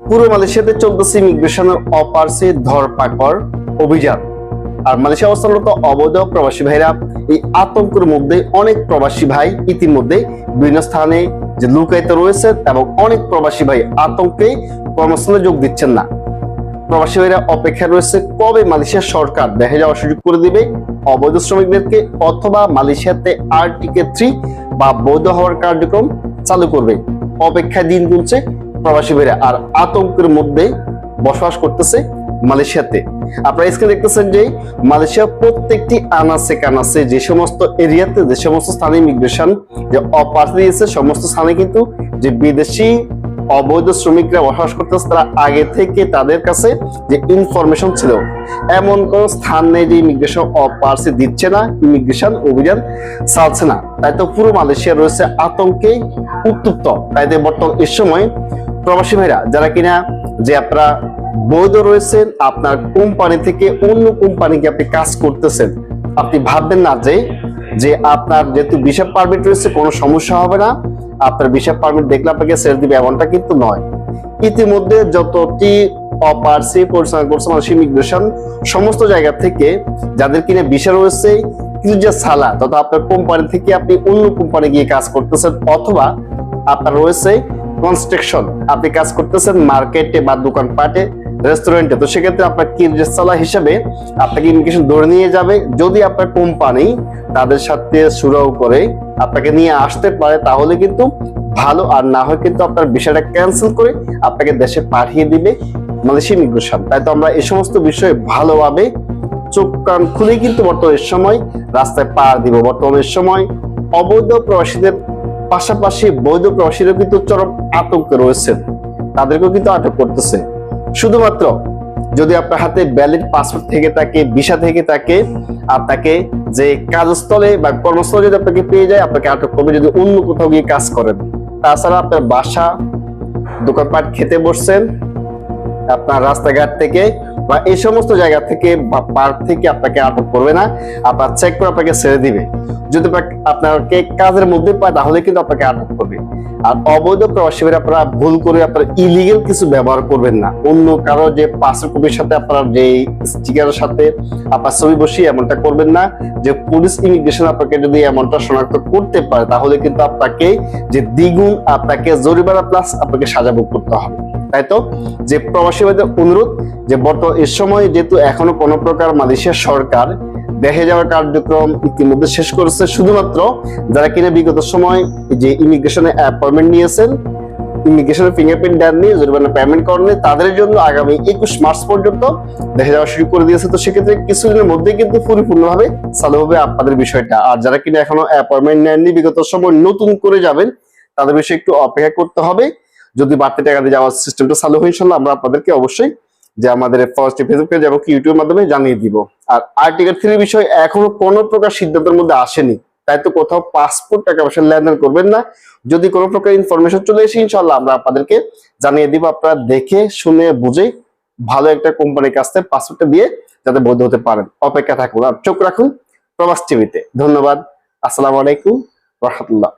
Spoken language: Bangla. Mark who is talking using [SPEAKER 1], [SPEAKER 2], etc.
[SPEAKER 1] পুরো মালয়েশিয়াতে চলতেছে ইমিগ্রেশনের অপারসে ধরপাকড় অভিযান। আর মালয়েশিয়া অবস্থানরত অবৈধ প্রবাসী ভাইরা এই আতঙ্কের মধ্যে অনেক প্রবাসী ভাই ইতিমধ্যে বিভিন্ন স্থানে যে লুকায়িত রয়েছে এবং অনেক প্রবাসী ভাই আতঙ্কে কর্মস্থলে যোগ দিচ্ছেন না। প্রবাসী ভাইরা অপেক্ষা রয়েছে কবে মালয়েশিয়া সরকার দেখে যাওয়ার সুযোগ করে দিবে? অবৈধ শ্রমিকদেরকে অথবা মালয়েশিয়াতে আর্টিকে থ্রি বা বৈধ হওয়ার কার্যক্রম চালু করবে। অপেক্ষায় দিন গুনছে প্রবাসী ভাইরা আর আতঙ্কের মধ্যে বসবাস করতেছে মালয়েশিয়াতে। আপনারা স্ক্রিনে দেখতেছেন যে মালয়েশিয়া প্রত্যেকটি আনাসে কানাসে যে সমস্ত এরিয়াতে, যে সমস্ত স্থানে ইমিগ্রেশন যে অপার দিয়েছে, সমস্ত স্থানে কিন্তু যে বিদেশি অবৈধ শ্রমিকরা বসবাস করতেছে, তারা আগে থেকে তাদের কাছে যে ইনফরমেশন ছিল, এমন কোন স্থান নেই যে ইমিগ্রেশন অপারসি দিচ্ছে না ইমিগ্রেশন অভিযান চালছে না। তাই তো পুরো মালয়েশিয়া রয়েছে আতঙ্কে উত্তপ্ত। তাই তো বর্তমান এই সময় প্রবাসী ভাইরা, যারা কিনা যে আপনারা বৈধ রয়েছেন, আপনার কোম্পানি থেকে অন্য কোম্পানিকে আপনি কাজ করতেছেন, আপনি ভাববেন না যে যে আপনার যেহেতু ভিসা পারমিট রয়েছে, কোনো সমস্যা হবে না। আপনার ভিসা পারমিট দেখলে আপনাকে ছেড়ে দিবে, এমনটা কিন্তু নয়। ইতিমধ্যে যতটি অপারসি পরিচালনা করছে মানুষ ইমিগ্রেশন সমস্ত জায়গা থেকে যাদের কিনে ভিসা রয়েছে কিছু যে সালা, তথা আপনার কোম্পানি থেকে আপনি অন্য কোম্পানি গিয়ে কাজ করতেছেন, অথবা আপনার রয়েছে কনস্ট্রাকশন আপনি কাজ করতেছেন মার্কেটে বা দোকানপাটে রেস্টুরেন্টে তো সেক্ষেত্রে আপনার কিরজেসালা হিসেবে আপনাকে ইমিগ্রেশন ধরে নিয়ে যাবে। যদি আপনার কোম্পানি তাদের সাথে সুরাও করে, আপনাকে নিয়ে আসতে পারে, তাহলে কিন্তু ভালো। আর না হয় কিন্তু আপনার বিষয়টা ক্যান্সেল করে আপনাকে দেশে পাঠিয়ে দিবে মালয়েশিয়া ইমিগ্রেশন তাই তো আমরা এই সমস্ত বিষয়ে ভালোভাবে চোখ কান খুলেই কিন্তু বর্তমানে সময় রাস্তায় পার দিব। বর্তমানের সময় অবৈধ প্রবাসীদের পাশাপাশি বৈধ প্রবাসীরা কিন্তু চরম আতঙ্কে রয়েছেন তাদেরকেও কিন্তু আটক করতেছে। শুধুমাত্র যদি আপনার হাতে ব্যালিড পাসপোর্ট থেকে থাকে ভিসা থেকে থাকে, আর তাকে যে কাজস্থলে বা কর্মস্থলে যদি আপনাকে পেয়ে যায়, আপনাকে আটক করবে যদি অন্য কোথাও গিয়ে কাজ করেন। তাছাড়া আপনার বাসা, দোকানপাট খেতে বসছেন আপনার রাস্তাঘাট থেকে বা এই সমস্ত জায়গা থেকে বা পার্ক থেকে আপনাকে আটক করবে না। আপনার চেক করে আপনাকে ছেড়ে দিবে। যদি আপনাকে- কাজের মধ্যে পায়, তাহলে কিন্তু আপনাকে আটক করবে। আর অবৈধ প্রবাসীরা আপনারা ভুল করে আপনারা ইলিগেল কিছু ব্যবহার করবেন না। অন্য কারও যে পাসপোর্ট কপির সাথে আপনার যে স্টিকারের সাথে আপনার ছবি বসিয়ে এমনটা করবেন না। যে পুলিশ ইমিগ্রেশন আপনাকে যদি এমনটা শনাক্ত করতে পারে, তাহলে কিন্তু আপনাকে যে দ্বিগুণ আপনাকে জরিমানা প্লাস আপনাকে সাজা ভোগ করতে হবে। তাই তো? যে প্রবাসীদের অনুরোধ যে বর্তমান এ সময় যেহেতু এখনও কোনো প্রকার মালয়েশিয়া সরকার দেখে যাওয়ার কার্যক্রম ইতিমধ্যে শেষ করেছে, শুধুমাত্র যারা কিনা বিগত সময় যে ইমিগ্রেশনে অ্যাপয়েন্টমেন্ট নিয়েছেন ইমিগ্রেশনের ফিঙ্গারপ্রিন্ট দেননি, জরিমানা পেমেন্ট করেনি তাদের জন্য আগামী একুশ মার্চ পর্যন্ত দেখে যাওয়া শুরু করে দিয়েছে। তো সেক্ষেত্রে কিছুদিনের মধ্যে কিন্তু পরিপূর্ণভাবে চালু হবে আপনাদের বিষয়টা। আর যারা কিনা এখনও অ্যাপয়েন্টমেন্ট নেননি, বিগত সময় নতুন করে যাবেন, তাদের বিষয়ে একটু অপেক্ষা করতে হবে। যদি বাড়তি টাকা দিয়ে যাওয়ার সিস্টেমটা চালু হয়, ইনশাল্লাহ আমরা আপনাদেরকে অবশ্যই যে আমাদের ফার্স্ট ফেসবুক পেজ এবং ইউটিউবের মাধ্যমে জানিয়ে দিব। আর আর্টিকেল থ্রি বিষয় এখনও কোনো প্রকার সিদ্ধান্তের মধ্যে আসেনি। তাই তো কোথাও পাসপোর্ট টাকা পয়সা লেনদেন করবেন না। যদি কোনো প্রকার ইনফরমেশন চলে এসে, ইনশাল্লাহ আমরা আপনাদেরকে জানিয়ে দিব। আপনারা দেখে, শুনে, বুঝে ভালো একটা কোম্পানির কাছ থেকে পাসপোর্টটা দিয়ে যাতে বৈধ হতে পারেন। অপেক্ষা থাকুন আর চোখ রাখুন প্রবাস টিভিতে। ধন্যবাদ। আসসালামু আলাইকুম। রহমতুল্লাহ।